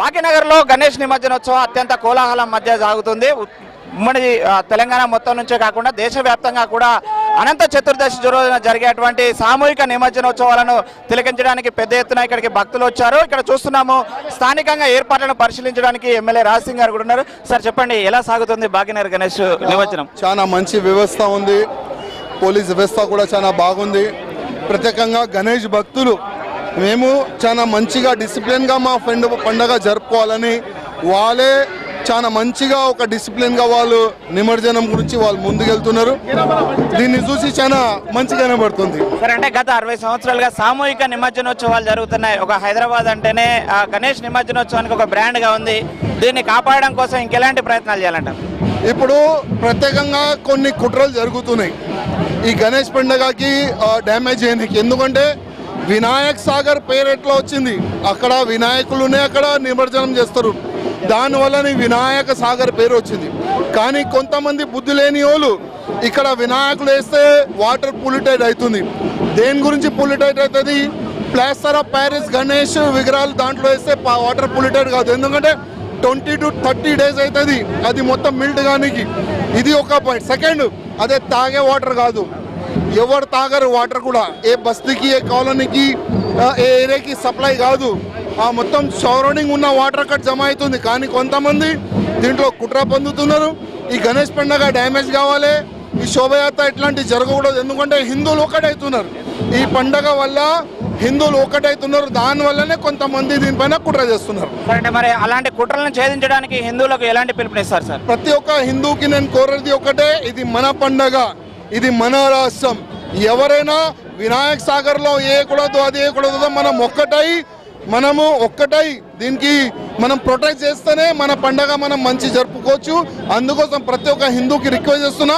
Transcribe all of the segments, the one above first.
భాగ్యనగర్లో గణేష్ నిమజ్జనోత్సవం అత్యంత కోలాహలం మధ్య సాగుతుంది. ఉమ్మడి తెలంగాణ మొత్తం నుంచే కాకుండా దేశవ్యాప్తంగా కూడా అనంత చతుర్దశి రోజున జరిగేటువంటి సామూహిక నిమజ్జనోత్సవాలను తిలకించడానికి పెద్ద ఎత్తున ఇక్కడికి భక్తులు వచ్చారు. ఇక్కడ చూస్తున్నాము స్థానికంగా ఏర్పాట్లను పరిశీలించడానికి ఎమ్మెల్యే రాజసింగ్ గారు కూడా ఉన్నారు. సార్ చెప్పండి ఎలా సాగుతుంది భాగ్యనగర్ గణేష్ నిమజ్జనం? చాలా మంచి వ్యవస్థ ఉంది. పోలీస్ వ్యవస్థ కూడా చాలా బాగుంది. ప్రత్యేకంగా గణేష్ భక్తులు మేము చాలా మంచిగా డిసిప్లిన్గా మా ఫ్రెండ్ పండగ జరుపుకోవాలని వాళ్ళే చాలా మంచిగా ఒక డిసిప్లిన్గా వాళ్ళు నిమజ్జనం గురించి వాళ్ళు ముందుకెళ్తున్నారు. దీన్ని చూసి చాలా మంచిగా కనబడుతుంది. సరే అంటే గత అరవై సంవత్సరాలుగా సామూహిక నిమజ్జనోత్సవాలు జరుగుతున్నాయి. ఒక హైదరాబాద్ అంటేనే ఆ గణేష్ నిమజ్జనోత్సవానికి ఒక బ్రాండ్గా ఉంది. దీన్ని కాపాడడం కోసం ఇంకెలాంటి ప్రయత్నాలు చేయాలంటారు? ఇప్పుడు ప్రత్యేకంగా కొన్ని కుట్రలు జరుగుతున్నాయి. ఈ గణేష్ పండుగకి డ్యామేజ్ చేయడానికి ఎందుకంటే వినాయక్ సాగర్ పేరు వచ్చింది? అక్కడ వినాయకులునే అక్కడ నిమజ్జనం చేస్తారు. దానివల్ల వినాయక సాగర్ పేరు వచ్చింది. కానీ కొంతమంది బుద్ధి లేని వాళ్ళు ఇక్కడ వినాయకులు వేస్తే వాటర్ పొల్యూటెడ్ అవుతుంది. దేని గురించి పొల్యూటెడ్ అవుతుంది? ప్లాస్టర్ ఆఫ్ ప్యారిస్ గణేష్ విగ్రహాలు దాంట్లో వేస్తే వాటర్ పొల్యూటెడ్ కాదు. ఎందుకంటే ట్వంటీ టు థర్టీ డేస్ అవుతుంది. అది మొత్తం మిల్ట్ కానికి ఇది ఒక పాయింట్. సెకండ్ అదే తాగే వాటర్ కాదు. ఎవరు తాగరు వాటర్ కూడా. ఏ బస్తీకి ఏ కాలనీకి ఏ ఏరియాకి సప్లై కాదు. ఆ మొత్తం సరౌండింగ్ ఉన్న వాటర్ అక్కడ జమ అవుతుంది. కానీ కొంతమంది దీంట్లో కుట్ర పొందుతున్నారు. ఈ గణేష్ పండుగ డ్యామేజ్ కావాలి. ఈ శోభయాత్ర ఇట్లాంటివి జరగకూడదు. ఎందుకంటే హిందువులు ఒకటవుతున్నారు ఈ పండగ వల్ల హిందువులు ఒకటవుతున్నారు దాని వల్లనే కొంతమంది దీనిపైన కుట్ర చేస్తున్నారు. అంటే మరి అలాంటి కుట్రలను ఛేదించడానికి హిందువులకు ఎలాంటి పిలుపునిస్తారు సార్? ప్రతి ఒక్క హిందూకి నేను కోరేది ఒకటే ఇది మన పండగ. ఇది మన రాష్ట్రం ఎవరైనా వినాయక్ సాగర్లో వేయకూడదు అది వేయకూడదు మనం ఒక్కటై మనము ఒక్కటై దీనికి మనం ప్రొటెక్ట్ చేస్తేనే మన పండగ మనం మంచి జరుపుకోవచ్చు అందుకోసం ప్రతి ఒక్క హిందూకి రిక్వెస్ట్ చేస్తున్నా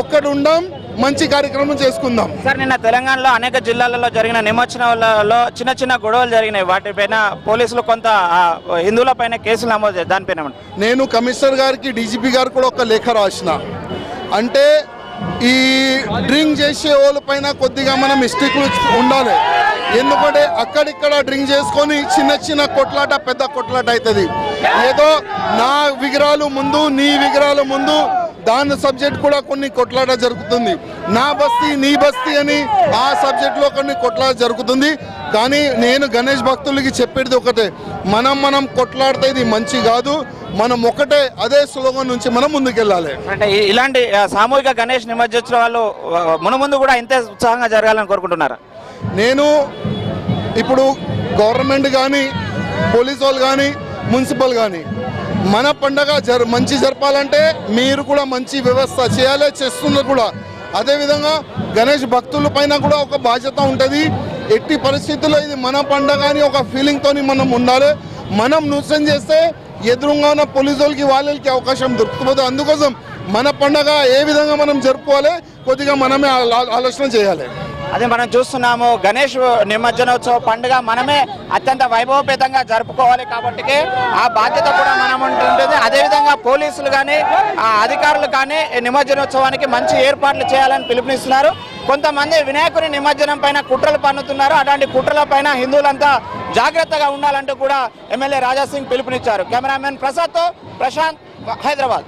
ఒక్కటి ఉండం మంచి కార్యక్రమం చేసుకుందాం సార్ నిన్న తెలంగాణలో అనేక జిల్లాలలో జరిగిన నిమజ్జనాలలో చిన్న చిన్న గొడవలు జరిగినాయి వాటిపైన పోలీసులు కొంత హిందువుల పైన కేసులు నమోదు. దానిపైన? నేను కమిషనర్ గారికి డీజీపీ గారు కూడా ఒక లేఖ రాసిన అంటే ఈ డ్రింక్ చేసే వాళ్ళ పైన కొద్దిగా మనం మిస్టేక్లు ఉండాలి. ఎందుకంటే అక్కడిక్కడ డ్రింక్ చేసుకొని చిన్న చిన్న కొట్లాట పెద్ద కొట్లాట అవుతుంది ఏదో నా విగ్రహాలు ముందు నీ విగ్రహాలు ముందు దాని సబ్జెక్ట్ కూడా కొన్ని కొట్లాట జరుగుతుంది. నా బస్తీ నీ బస్తీ అని ఆ సబ్జెక్ట్లో కొన్ని కొట్లాట జరుగుతుంది. కానీ నేను గణేష్ భక్తులకి చెప్పేది ఒకటే మనం మనం కొట్లాడితే ఇది మంచి కాదు. మనం ఒకటే అదే స్లోగన్ నుంచి మనం ముందుకెళ్ళాలి. అంటే ఇలాంటి సామూహిక గణేష్ నిమజ్జోత్సవాలు ఆ, మునుముందు కూడా ఇంతే ఉత్సాహంగా జరగాలని కోరుకుంటున్నారా? నేను ఇప్పుడు గవర్నమెంట్ కానీ పోలీస్ వాళ్ళు కానీ మున్సిపల్ కానీ మన పండగ జర మంచి జరపాలంటే మీరు కూడా మంచి వ్యవస్థ చేయాలి చేస్తున్నారు కూడా. అదేవిధంగా గణేష్ భక్తుల పైన కూడా ఒక బాధ్యత ఉంటుంది. ఎట్టి పరిస్థితుల్లో ఇది మన పండగ అని ఒక ఫీలింగ్తోని మనం ఉండాలి. మనం నృత్యం చేస్తే ఎదురుగా ఉన్న పోలీసు వాళ్ళకి వాళ్ళకి అవకాశం దొరుకుతుంది. అందుకోసం మన పండగ ఏ విధంగా మనం జరుపుకోవాలి కొద్దిగా మనమే ఆలో- ఆలోచన చేయాలి. అదే మనం చూస్తున్నాము గణేష్ నిమజ్జనోత్సవ పండుగ మనమే అత్యంత వైభవపేతంగా జరుపుకోవాలి కాబట్టి ఆ బాధ్యత కూడా మనం ఉంటుంది. అదేవిధంగా పోలీసులు కానీ ఆ అధికారులు కానీ నిమజ్జనోత్సవానికి మంచి ఏర్పాట్లు చేయాలని పిలుపునిస్తున్నారు. కొంతమంది వినాయకుని నిమజ్జనం పైన కుట్రలు పన్నుతున్నారు. అలాంటి కుట్రల పైన హిందువులంతా జాగ్రత్తగా ఉండాలంటూ కూడా ఎమ్మెల్యే రాజాసింగ్ పిలుపునిచ్చారు. కెమెరామెన్ ప్రసాద్తో ప్రశాంత్ హైదరాబాద్.